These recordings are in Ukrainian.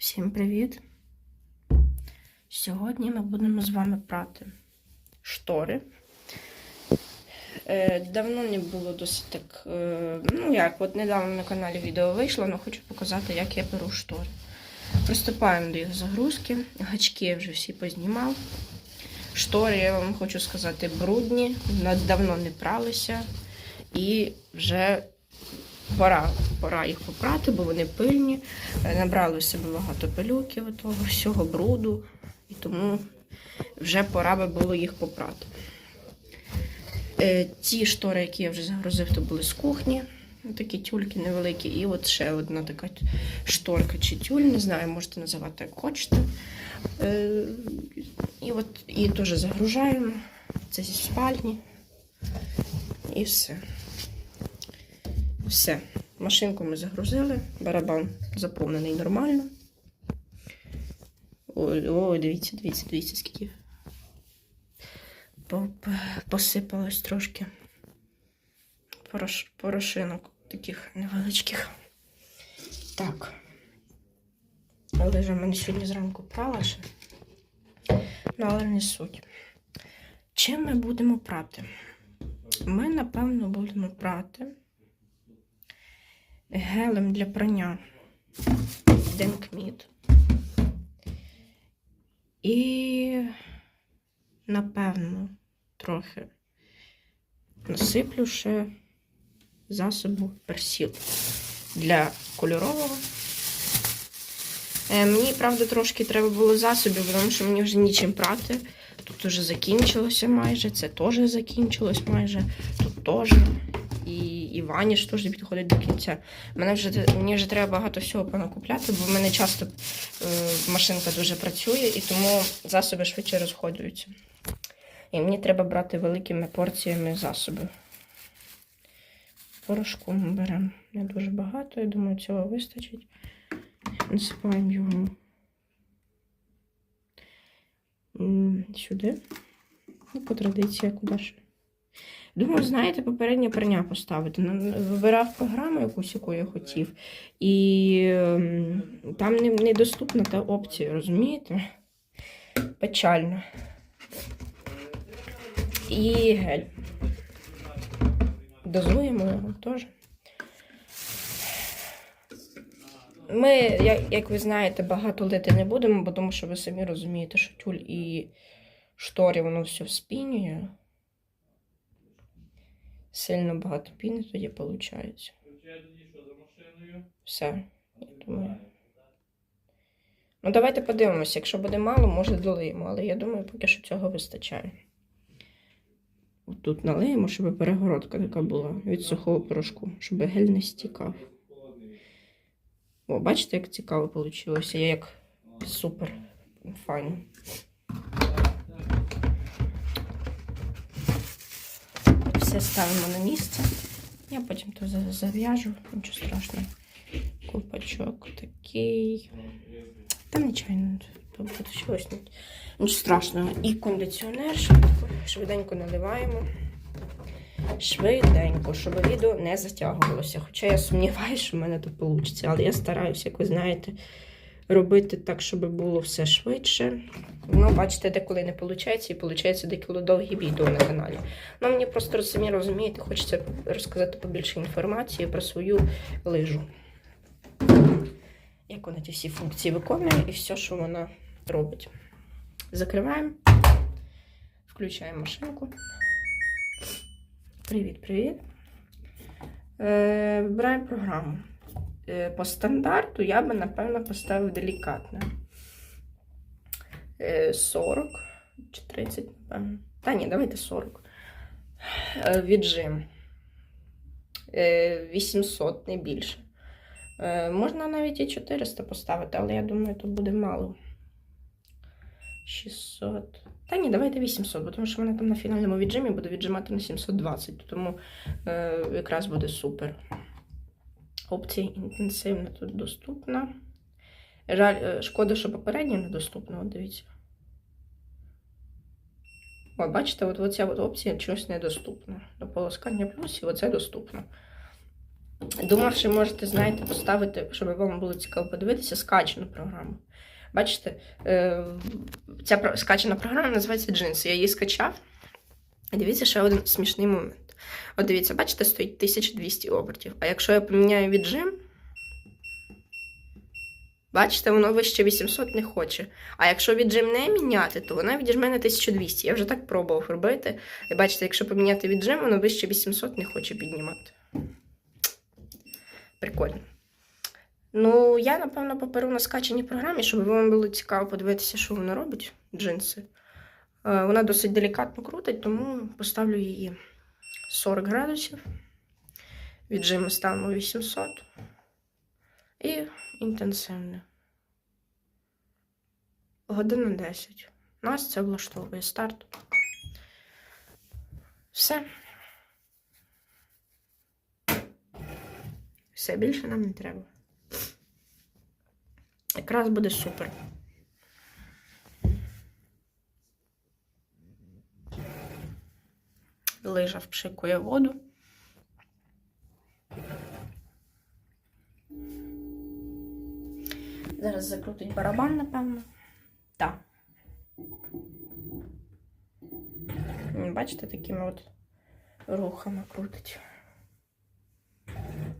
Всім привіт! Сьогодні ми будемо з вами прати штори. Е, давно не було досить так. Е, ну як, от недавно на каналі відео вийшло, але хочу показати, як я беру штори. Приступаємо до їх загрузки. Гачки я вже всі познімав. Штори, я вам хочу сказати, брудні, давно не пралися. І вже пора, пора їх попрати, бо вони пильні. Е, Набрали в себе багато пилюків, того всього бруду, і тому вже пора би було їх попрати. Е, Ті штори, які я вже загрузив, то були з кухні. Такі тюльки невеликі. І от ще одна така шторка чи тюль, не знаю, можете називати як хочете. Е, І от її теж загружаємо. Це зі спальні. І все. Все. Машинку ми загрузили, барабан заповнений нормально. Ой, ой, дивіться, дивіться, дивіться, скільки по- по- посипалось трошки Порош, порошинок таких невеличких. Так. Але ж мене сьогодні зранку прала ще. Ну, але не суть. Чим ми будемо прати? Ми, напевно, будемо прати гелем для прання Денкміт. І, напевно, трохи насиплю ще засобу персіл для кольорового. Е, Мені, правда, трошки треба було засобів, тому що мені вже нічим прати. Тут вже закінчилося майже, це теж закінчилось майже, тут теж. І, і ваніш теж підходить до кінця. Мене вже, мені вже треба багато всього понакупляти, бо в мене часто е, машинка дуже працює, і тому засоби швидше розходуються. І мені треба брати великими порціями засобів. Порошку ми беремо не дуже багато, я думаю, цього вистачить. Насипаємо його сюди. Ну, по традиції, куди ще. Думаю, знаєте, попереднє прання поставити. Ну, Вибирав програму якусь, яку я хотів, і ем, там недоступна та опція, розумієте? Печально. І гель. Дозуємо його теж. Ми, як, ви знаєте, багато лити не будемо, бо тому що ви самі розумієте, що тюль і шторі воно все вспінює. Сильно багато піни тоді виходить. Все, я думаю. Ну, давайте подивимося. Якщо буде мало, може долиємо, але я думаю, поки що цього вистачає. Тут налиємо, щоб перегородка така була від сухого порошку, щоб гель не стікав. О, бачите, як цікаво вийшло? Я як супер файно. Все ставимо на місце. Я потім то зав'яжу, нічого страшного. Купачок такий. Там нічого то вийшло. Нічого страшного. І кондиціонер швидко, швиденько наливаємо. Швиденько, щоб відео не затягувалося. Хоча я сумніваюся, що в мене то вийде. Але я стараюся, як ви знаєте, робити так, щоб було все швидше. Ну, бачите, деколи не виходить, і виходить деколи довгі відео на каналі. Ну, мені просто самі розумієте, хочеться розказати побільше інформації про свою лижу. Як вона ті всі функції виконує і все, що вона робить. Закриваємо, включаємо машинку. Привіт, привіт. Е, вибираємо програму. Е, по стандарту я би, напевно, поставив делікатне. Е, 40 чи 30, напевно. Та ні, давайте 40. Е, віджим. Е, 800, не більше. Е, можна навіть і 400 поставити, але я думаю, то буде мало. 600. Та ні, давайте 800, бо тому що мене там на фінальному віджимі буде віджимати на 720, тому е, якраз буде супер. Опція інтенсивна тут доступна. Жаль, е, шкода, що попередня недоступна, от дивіться. О, бачите, от оця от опція чогось недоступна. До полоскання плюс і оце доступно. Думав, що можете, знаєте, поставити, щоб вам було цікаво подивитися, скачану програму. Бачите, е, ця скачана програма називається джинси. Я її скачав. Дивіться, ще один смішний момент. От дивіться, бачите, стоїть 1200 обертів. А якщо я поміняю віджим, бачите, воно вище 800 не хоче. А якщо віджим не міняти, то вона відіжме на 1200. Я вже так пробував робити. І бачите, якщо поміняти віджим, воно вище 800 не хоче піднімати. Прикольно. Ну, я, напевно, поперу на скачаній програмі, щоб вам було цікаво подивитися, що воно робить, джинси. Е, Вона досить делікатно крутить, тому поставлю її 40 градусів. Віджиму ставимо 800. І інтенсивне. Година 10. Нас це влаштовує старт. Все. Все більше нам не треба. Якраз буде супер. Лижа впшикує воду. Зараз закрутить барабан, напевно. Так. Бачите, такими от рухами крутить.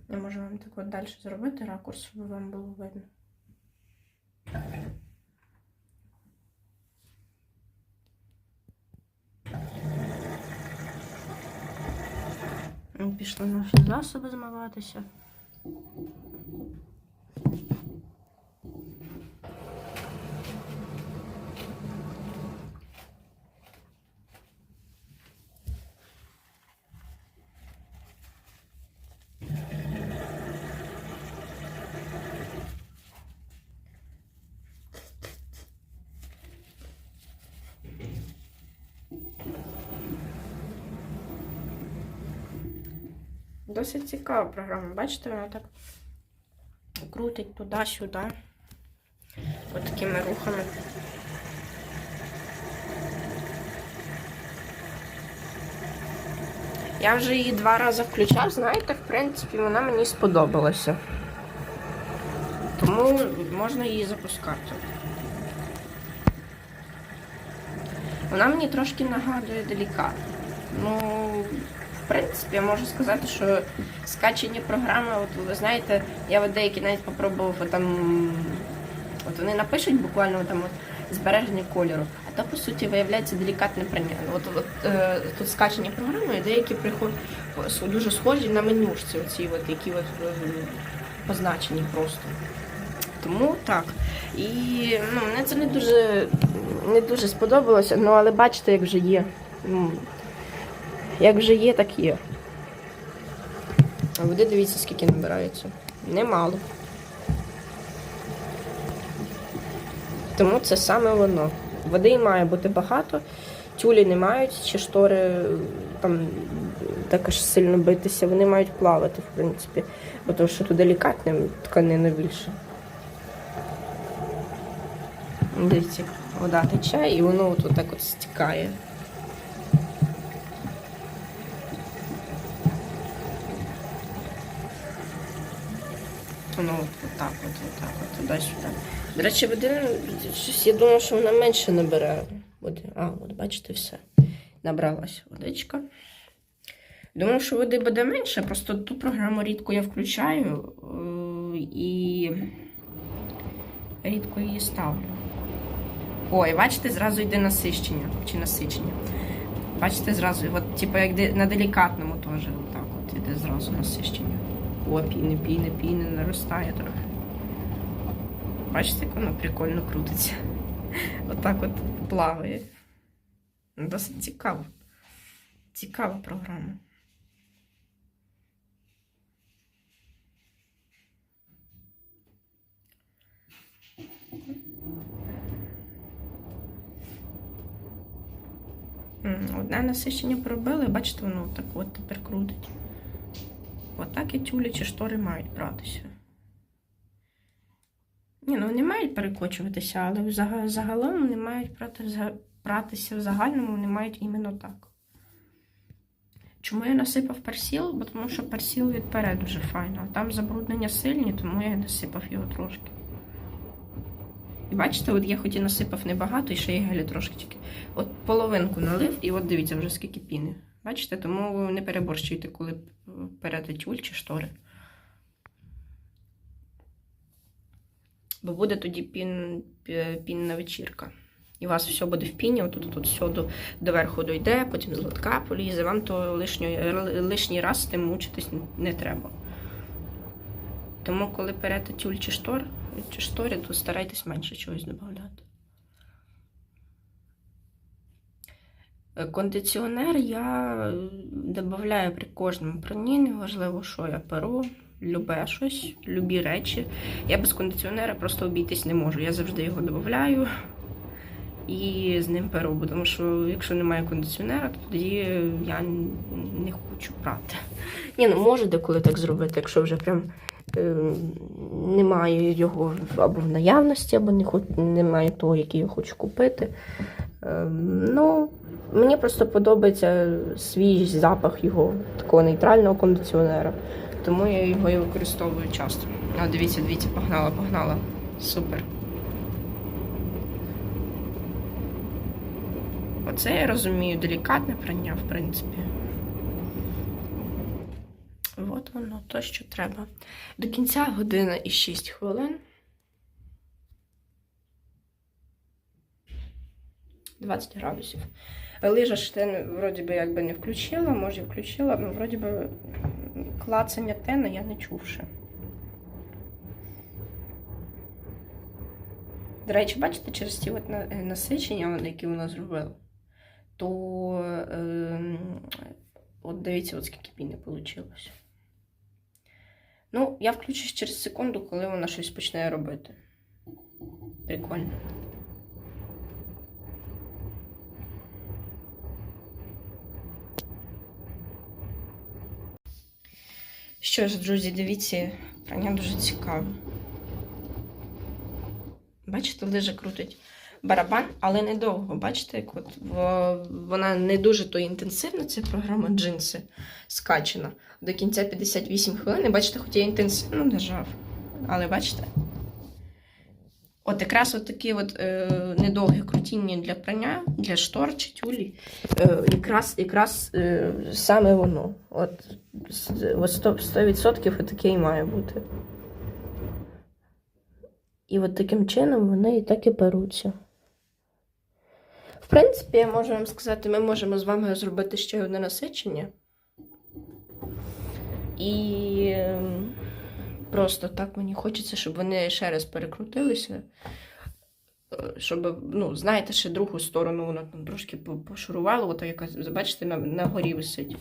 Я можу вам так от далі зробити ракурс, щоб вам було видно. Пішли наші засоби змиватися. Досить цікава програма. Бачите, вона так крутить туди-сюди. Ось такими рухами. Я вже її два рази включав, знаєте, в принципі, вона мені сподобалася. Тому можна її запускати. Вона мені трошки нагадує делікатно. Ну, принципі, я можу сказати, що скачені програми, от ви знаєте, я от деякі навіть попробував от там. От вони напишуть буквально там от збереження кольору, а то по суті виявляється делікатне прання. От, от е, тут скачені програми, деякі приходять дуже схожі на менюшці, оці от, які от, е, позначені просто. Тому так. І ну, мене це не дуже, не дуже сподобалося, ну але бачите, як вже є. Як вже є, так є. А води дивіться, скільки набирається. Немало. Тому це саме воно. Води має бути багато, тюлі не мають, чи штори там також сильно битися, вони мають плавати, в принципі. Бо тому що тут делікатне тканина більше. Дивіться, вода тече і воно от так от стікає. Ну, от так от, от так от, туди-сюди. До речі, води, щось я думала, що вона менше набере води. А, от бачите, все. Набралась водичка. Думав, що води буде менше, просто ту програму рідко я включаю е, і рідко її ставлю. Ой, бачите, зразу йде насищення чи насичення. Бачите, зразу, от, типу, як на делікатному теж отак от іде зразу насищення. О, піни, піни, піни, наростає трохи. Бачите, як воно прикольно крутиться. Отак от плаває. Ну, Досить цікаво. Цікава програма. Одне насичення пробили, бачите, воно так от тепер крутить. Отак і тюлі чи штори мають братися. Ні, ну вони мають перекочуватися, але загалом вони мають брати, братися в загальному, вони мають іменно так. Чому я насипав персіл? Бо тому що персіл відпере дуже файно. А там забруднення сильні, тому я насипав його трошки. І бачите, от я хоч і насипав небагато, і ще й гелі трошки тільки. От половинку налив, і от дивіться вже скільки піни. Бачите, тому не переборщуйте, коли перете тюль чи штори. Бо буде тоді пін, пінна вечірка. І у вас все буде в піні, отут тут все до, доверху дойде, потім злотка полізе. Вам то лишньої, лишній раз з тим мучитись не треба. Тому, коли перете тюль чи штор, чи штори, то старайтесь менше чогось додати. Е, Кондиціонер я додаю при кожному пранні, неважливо, що я перу, любе щось, любі речі. Я без кондиціонера просто обійтись не можу. Я завжди його додаю і з ним перу, тому що якщо немає кондиціонера, то тоді я не хочу прати. Ні, ну можу деколи так зробити, якщо вже прям е, немає його або в наявності, або не хоч, немає того, який я хочу купити. Е, ну, мені просто подобається свій запах його такого нейтрального кондиціонера. Тому я його і використовую часто. А дивіться, дивіться, погнала, погнала. Супер. Оце я розумію, делікатне прання, в принципі. От воно, то, що треба. До кінця година і 6 хвилин. 20 градусів. Лижа ж те, вроді би, якби не включила, може, включила, але вроді би клацання тена я не чувши. До речі, бачите, через ті от е, насичення, які вона зробила, то ем, от дивіться, от скільки піни вийшло. Ну, я включусь через секунду, коли вона щось почне робити. Прикольно. Що ж, друзі, дивіться, прання дуже цікаве. Бачите, лижа крутить барабан, але недовго. Бачите, як от во- вона не дуже то інтенсивна, ця програма джинси скачена. До кінця 58 хвилин. Бачите, хоч я інтенсивно нажав. Але бачите? От якраз от такі от, е, недовгі крутіння для прання, для штор чи тюлі. Е, якраз якраз е, саме воно. От, от 100%, 100% таке і має бути. І от таким чином вони і так і беруться. В принципі, я можу вам сказати, ми можемо з вами зробити ще одне насичення. І ем, просто так мені хочеться, щоб вони ще раз перекрутилися. Е, Щоб, ну, знаєте, ще другу сторону воно там трошки по- пошурувало, ото яка, бачите, на, на горі висить.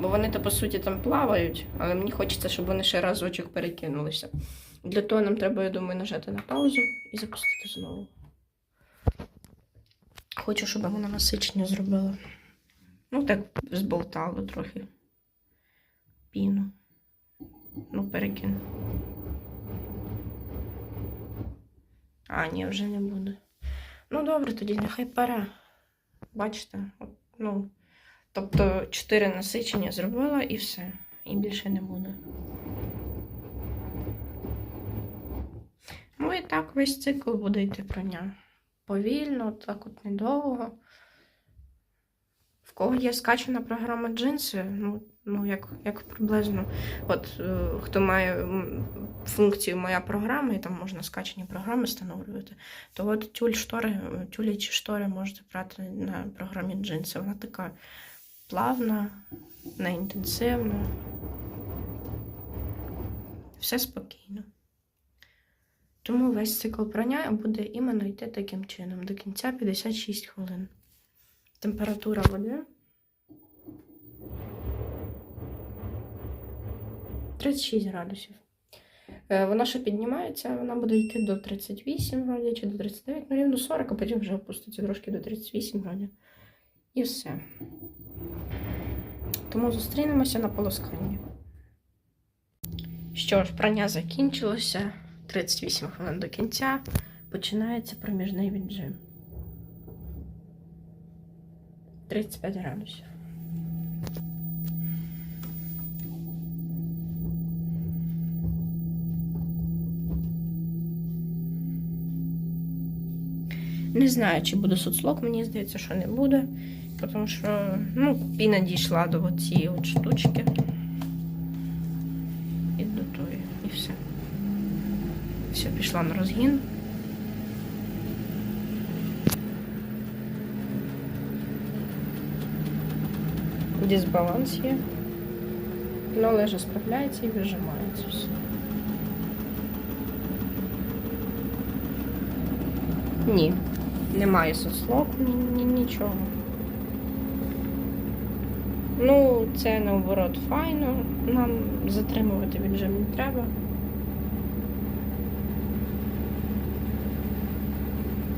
Бо вони то, по суті, там плавають, але мені хочеться, щоб вони ще разочок перекинулися. Для того нам треба, я думаю, нажати на паузу і запустити знову. Хочу, щоб вона насичення зробила. Ну, так зболтало трохи піну. Ну, перекину. А, ні, вже не буде. Ну, добре, тоді нехай пере. Бачите? От, ну, тобто, чотири насичення зробила і все. І більше не буде. Ну і так весь цикл буде йти прання. Повільно, так от недовго. В кого є скачана програма джинси, ну, ну як, як приблизно. От е, хто має функцію моя програма, і там можна скачані програми встановлювати, то от тюль штори, тюлі чи штори можете брати на програмі джинси. Вона така плавна, неінтенсивна. Все спокійно. Тому весь цикл прання буде іменно йти таким чином до кінця 56 хвилин. Температура води 36 градусів. Е, Вона ще піднімається, вона буде йти до 38 вроді, чи до 39, ну рівно 40, а потім вже опуститься трошки до 38 вроді. І все. Тому зустрінемося на полосканні. Що ж, прання закінчилося. 38 хвилин до кінця. Починається проміжний віджим. 35 градусів. Не знаю, чи буде соцлок, мені здається, що не буде, тому що ну, піна дійшла до цієї от штучки. І до тої, і все. Все, пішла на розгін. Дисбаланс є. Ну, але ж справляється і вижимається все. Ні, немає соцлок, ні, ні, нічого. Ну, це наоборот файно. Нам затримувати віджим не треба.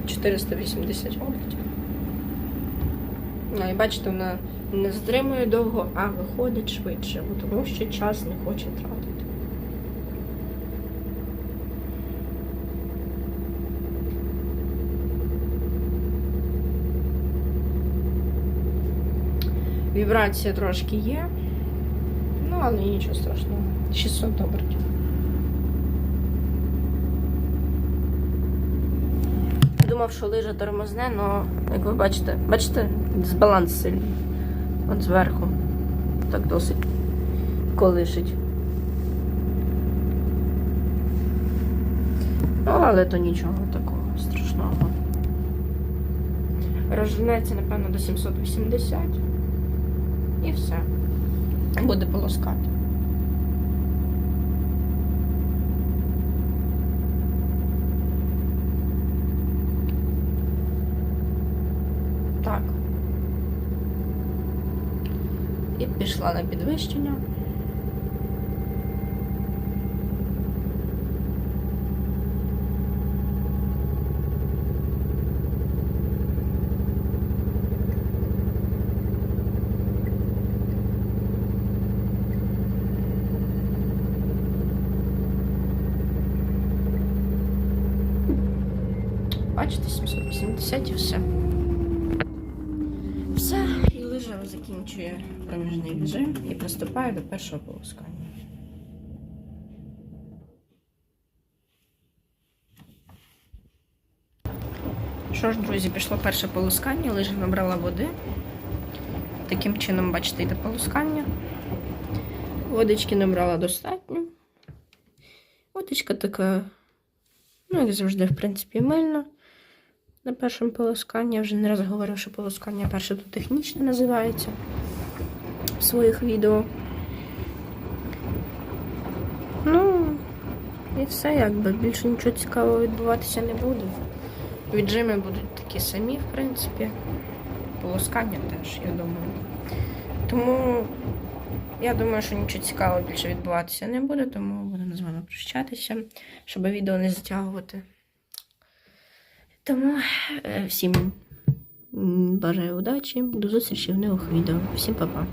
Чотириста вісімдесят обертів. Ну, і бачите, вона не затримує довго, а виходить швидше, бо тому що час не хоче тратити. Вібрація трошки є. Ну, але нічого страшного. 600 обертів. Думав, що лижа тормозне, але як ви бачите, бачите, дисбаланс сильний. От зверху. Так досить колишить. Ну, але то нічого такого страшного. Розженеться, напевно, до 780. І все. Буде полоскати. Так. І пішла на підвищення. Бачите, 780 і все. Закінчує проміжний режим і приступає до першого полоскання. Що ж, друзі, пішло перше полоскання, лижа набрала води. Таким чином, бачите, йде полоскання. Водички набрала достатньо. Водичка така, ну, як завжди, в принципі, мильна на першому полосканні. Я вже не раз говорив, що полоскання перше тут технічне називається в своїх відео. Ну, і все, якби більше нічого цікавого відбуватися не буде. Віджими будуть такі самі, в принципі. Полоскання теж, я думаю. Тому я думаю, що нічого цікавого більше відбуватися не буде, тому будемо з вами прощатися, щоб відео не затягувати. Тому е, всім бажаю удачі, до зустрічі в нових відео. Всім па-па.